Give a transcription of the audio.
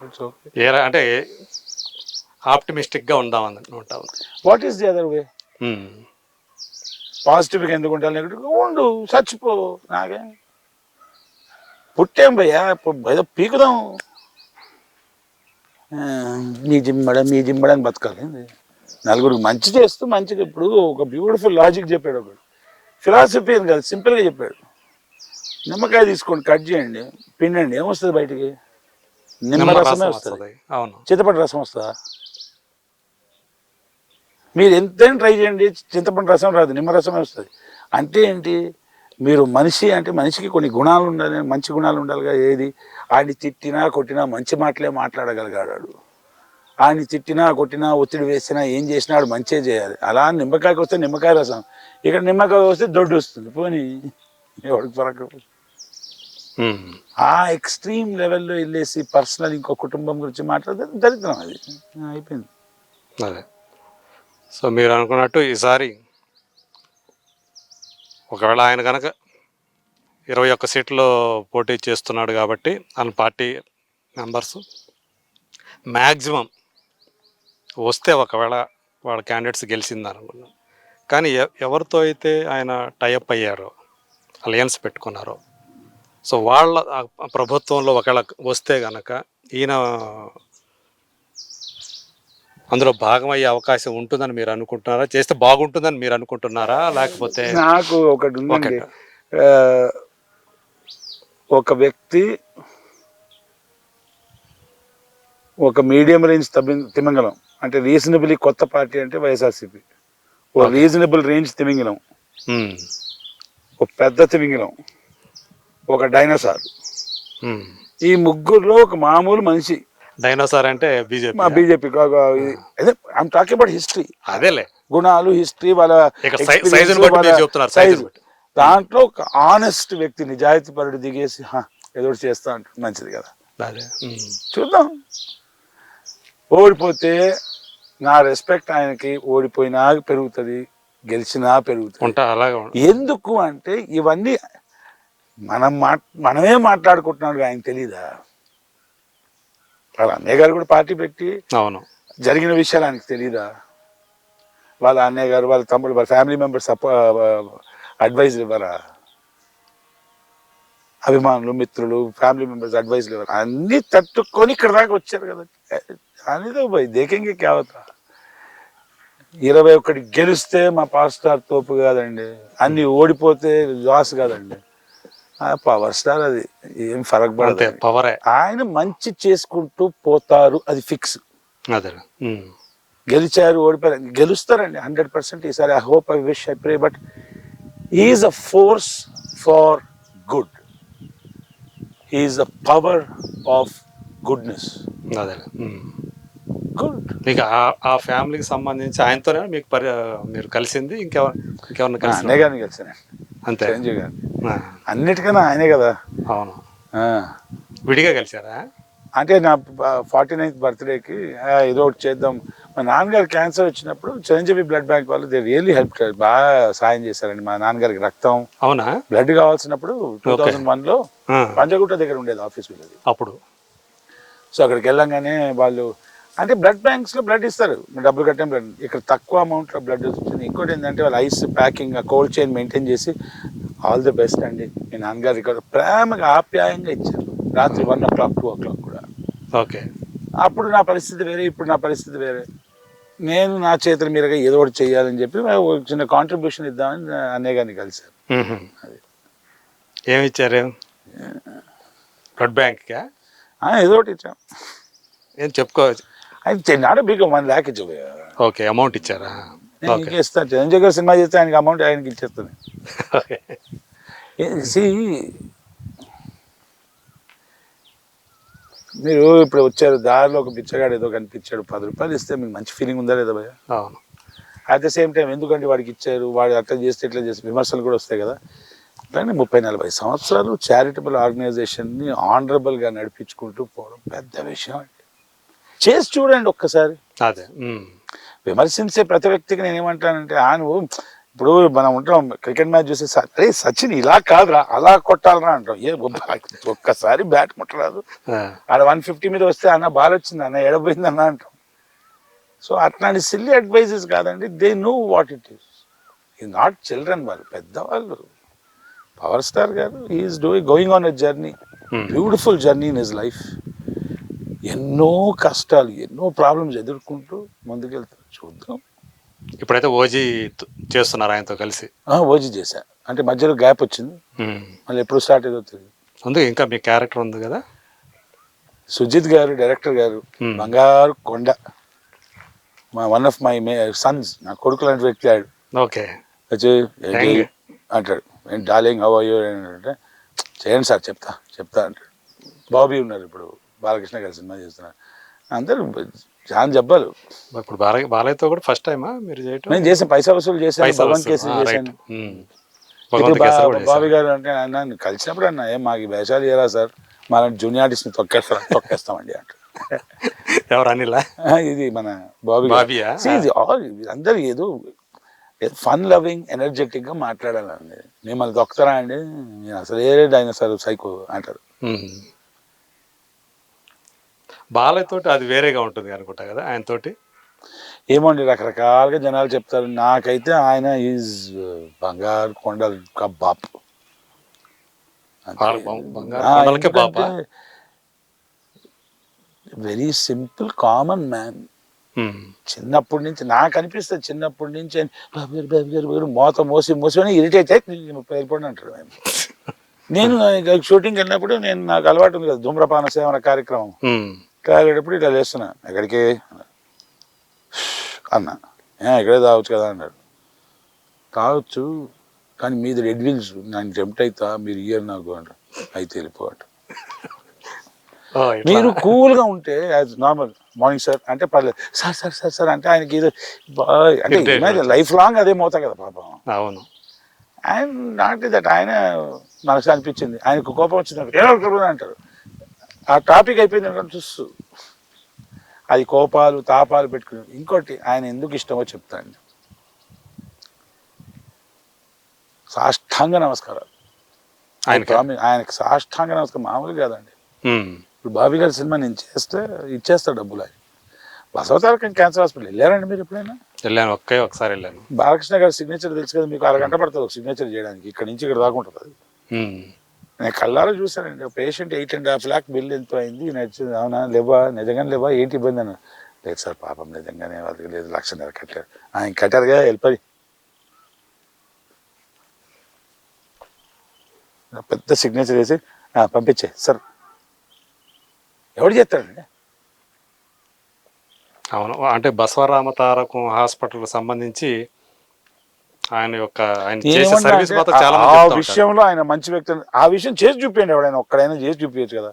It's okay ఏ ర- అంటే ఆప్టిమిస్టిక్గా ఉందాం అనుకుంటాం what is the other way. పాజిటివ్గా ఎందుకు నెగిటివ్గా ఉండు చచ్చిపో నాకే. పుట్టాం భయ్యా ఏదో పీకుదాం. మీ జిమ్మడ మీ జిమ్మడ అని బతకాలి. నలుగురికి మంచి చేస్తూ మంచిగా ఇప్పుడు ఒక బ్యూటిఫుల్ లాజిక్ చెప్పాడు ఒకడు. ఫిలాసఫీ అని కాదు సింపుల్గా చెప్పాడు. నిమ్మకాయ తీసుకోండి కట్ చేయండి పిండండి ఏమొస్తుంది బయటికి? నిమ్మ రసమే రసం వస్తుంది. అవును. చింతపండు రసం వస్తుందా? మీరు ఎంతైనా ట్రై చేయండి చింతపండు రసం రాదు నిమ్మ రసమే వస్తుంది. అంటే ఏంటి? మీరు మనిషి అంటే మనిషికి కొన్ని గుణాలు ఉండాలి మంచి గుణాలు ఉండాలిగా ఏది? ఆయన్ని తిట్టినా కొట్టినా మంచి మాటలే మాట్లాడగలిగాడు ఆయన్ని తిట్టినా కొట్టినా ఒత్తిడి వేసినా ఏం చేసినా వాడు మంచిగా చేయాలి. అలా నిమ్మకాయకి వస్తే నిమ్మకాయ రసం. ఇక్కడ నిమ్మకాయ వస్తే దొడ్డు వస్తుంది. పోనీ ఎవరికి ఉమ్. ఆ ఎక్స్ట్రీమ్ లెవెల్లో వెళ్ళేసి పర్సనల్ ఇంకో కుటుంబం గురించి మాట్లాడితే దరిద్రం అది. అయిపోయింది. అదే. సో మీరు అనుకున్నట్టు ఈసారి ఒకవేళ ఆయన కనుక ఇరవై ఒక్క సీట్లో పోటీ చేస్తున్నాడు కాబట్టి ఆయన పార్టీ మెంబర్స్ మ్యాక్సిమం వస్తే ఒకవేళ వాళ్ళ క్యాండిడేట్స్ గెలిచింది అనుకున్నాం కానీ ఎవరితో అయితే ఆయన టైఅప్ అయ్యారో అలయన్స్ పెట్టుకున్నారో సో వాళ్ళ ప్రభుత్వంలో ఒకవేళ వస్తే గనక ఈయన అందులో భాగమయ్యే అవకాశం ఉంటుందని మీరు అనుకుంటున్నారా? చేస్తే బాగుంటుందని మీరు అనుకుంటున్నారా? లేకపోతే నాకు ఒకటి ఉందండి. ఆ, ఒక వ్యక్తి ఒక మీడియం రేంజ్ తమి- తిమింగలం అంటే రీజనబుల్లీ కొత్త పార్టీ అంటే వైఎస్ఆర్సీపీ. ఓ రీజనబుల్ రేంజ్ తిమింగలం. ఒక పెద్ద తిమింగలం. ఒక డైనోసార్. ఈ ముగ్గురులో ఒక మామూలు మనిషి. డైనోసార్ అంటే బీజేపీ మా బీజేపీ అదే టాకింగ్ అబౌట్ హిస్టరీ అదేలే. గుణాలు హిస్టరీ వాళ్ళ సైజు. దాంట్లో ఒక ఆనెస్ట్ వ్యక్తి నిజాయితీ పరుడు దిగేసి "హా, ఏదో చేస్తా అంటాడు మంచిది కదా. చూద్దాం. ఓడిపోతే నా రెస్పెక్ట్ ఆయనకి ఓడిపోయినా పెరుగుతుంది గెలిచినా పెరుగుతుంది. ఎందుకు అంటే ఇవన్నీ మనం మా మనమే మాట్లాడుకుంటున్నాడు ఆయన తెలీదా? వాళ్ళ అన్నయ్య గారు కూడా పార్టీ పెట్టి అవును. జరిగిన విషయాలు ఆయనకు తెలీదా? వాళ్ళ అన్నయ్య గారు వాళ్ళ తమ్ముడు వాళ్ళ ఫ్యామిలీ మెంబర్స్ అడ్వైజ్ ఇవ్వరా? అభిమానులు మిత్రులు ఫ్యామిలీ మెంబర్స్ అడ్వైజ్ ఇవ్వరా? అన్ని తట్టుకొని ఇక్కడ దాకా వచ్చారు కదా. అనేది పోయి దేకంగా కేవత ఇరవై ఒకటి గెలిస్తే మా పాస్టార్ తోపు కాదండి. అన్ని ఓడిపోతే లాస్ కాదండి. పవర్ స్టార్ అది. ఏం ఫరక్ పడదు పవరే. ఆయన మంచి చేసుకుంటూ పోతారు అది ఫిక్స్. అదే. గెలిచారు ఓడిపోయారు. గెలుస్తారండి హండ్రెడ్ పర్సెంట్ ఈసారి. I hope I wish I pray but is a force for good is a power of goodness అదే. గుడ్ మీకు ఆ- ఫ్యామిలీకి సంబంధించి ఆయనతోనే మీకు పరి మీరు కలిసింది. ఇంకెవరు ఇంకెవరిని కలిసి అన్నయ్య గారిని కలిసాను. అంతే. చిరంజీవి అన్నిటికన్నా ఆయనే కదా. అవును. విడిగా కలిసారా అంటే నా ఫార్టీ నైన్త్ బర్త్డేకి ఏదో ఒకటి చేద్దాం. మా నాన్నగారు క్యాన్సర్ వచ్చినప్పుడు చిరంజీవి బ్లడ్ బ్యాంక్ వాళ్ళు దే రియల్లీ హెల్ప్ బాగా సాయం చేశారండి మా నాన్నగారికి రక్తం. అవునా? బ్లడ్ కావాల్సినప్పుడు టూ థౌజండ్ వన్లో పంజగుట్ట దగ్గర ఉండేది ఆఫీస్ వీళ్ళది. అప్పుడు? సో అక్కడికి వెళ్ళంగానే వాళ్ళు అంటే బ్లడ్ బ్యాంక్స్లో బ్లడ్ ఇస్తారు. డబ్బులు కట్టే బ్లడ్ ఇక్కడ తక్కువ అమౌంట్లో బ్లడ్ వచ్చింది. ఇంకోటి ఏంటంటే వాళ్ళు ice packing cold chain maintain చేసి ఆల్ ది బెస్ట్ అండి. మీ నాన్నగారు ఇక్కడ ప్రేమగా ఆప్యాయంగా ఇచ్చారు. రాత్రి one o'clock two o'clock కూడా. ఓకే. అప్పుడు నా పరిస్థితి వేరే ఇప్పుడు నా పరిస్థితి వేరే. నేను నా చేతుల మీదుగా ఏదో ఒకటి చేయాలని చెప్పి చిన్న కాంట్రిబ్యూషన్ ఇద్దామని అన్నయ్య గారిని కలిశారు. మ్మ్. ఏమి ఇచ్చారు బ్లడ్ బ్యాంక్కా ఆ, ఏదో ఒకటి ఇచ్చాం. ఏం చెప్పుకోవచ్చు? బిగ్ వన్ ల్యాక్ ఇచ్చు ఓకే అమౌంట్ ఇచ్చారా? ఇస్తాను చిరంజీవి గారు సినిమా చేస్తే ఆయనకి అమౌంట్ ఆయనకి ఇచ్చేస్తాను. సి మీరు ఇప్పుడు వచ్చారు దారిలో ఒక బిచ్చగాడు ఏదో కనిపించాడు పది రూపాయలు ఇస్తే మీకు మంచి ఫీలింగ్ ఉందా లేదా భయ అవును. అట్ ద సేమ్ టైం ఎందుకంటే వాడికి ఇచ్చారు? వాడు అట్లా చేస్తే ఇట్లా చేస్తే విమర్శలు కూడా వస్తాయి కదా. కానీ ముప్పై నలభై సంవత్సరాలు చారిటబుల్ ఆర్గనైజేషన్ని ఆనరబుల్గా నడిపించుకుంటూ పోవడం పెద్ద విషయం. చేసి చూడండి ఒక్కసారి. అదే. విమర్శించే ప్రతి వ్యక్తికి నేను ఏమంటానంటే ఆ నువ్వు ఇప్పుడు మనం ఉంటాం క్రికెట్ మ్యాచ్ చూసి "స- అరే సచిన్ ఇలా కాదురా అలా కొట్టాలరా అంటాం. ఏ ఒక్క- ఒక్కసారి బ్యాట్ ముట్టరాదు. ఆడ వన్ ఫిఫ్టీ మీద వస్తే అన్న బాల్ వచ్చింది అన్న ఎడపోయింది అన్న అంటాం. సో అట్లాంటి సిల్లీ అడ్వైజెస్ కాదండి. They know what it is ఈ నాట్ చిల్డ్రన్ వాళ్ళు పెద్దవాళ్ళు. పవర్ స్టార్ గారు is doing going on a journey. Beautiful journey in his life ఎన్నో కష్టాలు ఎన్నో ప్రాబ్లమ్స్ ఎదుర్కొంటూ ముందుకెళ్తారు. చూద్దాం. ఇప్పుడైతే ఓజీ చేస్తున్నారు ఆయనతో కలిసి. ఓజీ చేశా. అంటే మధ్యలో గ్యాప్ వచ్చింది. మళ్ళీ ఎప్పుడు స్టార్ట్ అయ్యేదో తెలియదు ఉంది ఇంకా మీ క్యారెక్టర్ ఉంది కదా? సుజిత్ గారు డైరెక్టర్ గారు. బంగారు కొండ. మా one of my my sons నా కొడుకు లాంటి వ్యక్తి ఆడు. ఓకే. అంటాడు. ఏంటి డార్లింగ్ హౌ అయ్యో అంటే చేయండి సార్ చెప్తా చెప్తా అంటాడు. బాబీ ఉన్నారు ఇప్పుడు. బాలకృష్ణ గారి సినిమా చేస్తున్నారు అందరూ చాలా చెప్పాలి ఇప్పుడు బాలయ్య బాలయ్యతో కూడా ఫస్ట్ టైమా మీరు చేయటం? నేను చేసిన పైసా వసూలు చేశాను వసూలు. కేసు చేశాను. ఇప్పుడు బాబీ. గారు అంటే అన్న నేను కలిసినప్పుడు అన్న ఏం మాకు వేషాలు చేయరా సార్? మన జూనియర్ ఆర్టిస్ట్ని తొక్కేస్తా తొక్కేస్తామండి అంటారు. ఎవరు అనిలా ఇది మన బాబీ. బాబీయా? అందరు ఏదో ఫన్ లవింగ్ ఎనర్జెటిక్గా మాట్లాడాలండి. మిమ్మల్ని దొక్కుతారా అండి? నేను అసలే డైనోసార్ సైకో అంటారు. ఉమ్. బాలయ్య తోటి అది వేరేగా ఉంటుంది అనుకుంటా కదా ఆయన తోటి ఏమోండి రకరకాలుగా జనాలు చెప్తారు నాకైతే ఆయన ఈజ్ బంగారు కొండల బాప్? Very simple common man. చిన్నప్పటి నుంచి నాకు అనిపిస్తుంది చిన్నప్పటి నుంచి బాబు గారు బాబు గారు బాబు గారు మోత మోసి మోసి ఇరిటేట్ అయితే వెళ్ళిపోండి అంటాడు ఆయన నేను షూటింగ్ వెళ్ళినప్పుడు నేను నాకు అలవాటు ఉంది కదా ధూమ్రపాన సేవన కార్యక్రమం ఉమ్. కాగేటప్పుడు ఇట్లా లేస్తున్నా. ఎక్కడికి? అన్న. "ఏ, ఇక్కడే తాగొచ్చు కదా అన్నాడు. తాగొచ్చు కానీ మీది రెడ్ వీల్స్ నేను టెంప్ట్ అవుతా మీరు ఇయ్యరు నాకు అంటారు అయితే వెళ్ళిపోవట. మీరు కూల్గా ఉంటే యాజ్ నార్మల్ మార్నింగ్ సార్ అంటే పర్లేదు. సార్ సార్ సార్ సార్ అంటే ఆయనకి ఏదో బా- అంటే. లైఫ్ లాంగ్ అదే మోతా కదా పాపం. అవును. ఆయన నాట్ దట్ ఆయన మనసు అనిపించింది. ఆయనకు కోపం వచ్చింది. అంటారు. ఆ టాపిక్ అయిపోయింది అనుకోని చూస్తూ. అది కోపాలు తాపాలు పెట్టుకుని. ఇంకోటి ఆయన ఎందుకు ఇష్టమో చెప్తాను సాష్టాంగ నమస్కారాలు. ప్రామి- ఆయనకి సాష్టాంగ నమస్కారం మామూలు కాదండి. ఇప్పుడు బాబీ గారి సినిమా నేను చేస్తే ఇచ్చేస్తా డబ్బులు ఆయన. బసవతారకం క్యాన్సర్ హాస్పిటల్ వెళ్ళారండి మీరు ఎప్పుడైనా? వెళ్ళాను ఒకే ఒకసారి వెళ్ళాను. బాలకృష్ణ గారి సిగ్నేచర్ తెలుసు కదా మీకు అరగంట పడుతుంది ఒక సిగ్నేచర్ చేయడానికి. ఇక్కడ నుంచి ఇక్కడ దాకా ఉంటుంది. నేను కళ్ళారా చూశానండి patient eight and half lakh bill ఎంతో అయింది నచ్చింది అవునా లేవా? నిజంగానే లేవా? ఏంటి ఇబ్బంది? అన్న లేదు సార్ పాపం నిజంగానే వాళ్ళకి లేదు. లక్షన్నర కట్టారు ఆయన కట్టారుగా వెళ్ళిపోయి పెద్ద సిగ్నేచర్ వేసి పంపించే సార్. ఎవడు చేస్తాడండి అవును. అంటే బసవరామ తారకం హాస్పిటల్ సంబంధించి ఆయన యొక్క ఆయన చేసే సర్వీస్ మాత్రం చాలా ఆ-. విషయంలో ఆయన మంచి వ్యక్తి ఆ విషయం చేసి చూపించండి ఎవడైనా ఒక్కడైనా చేసి చూపించచ్చు కదా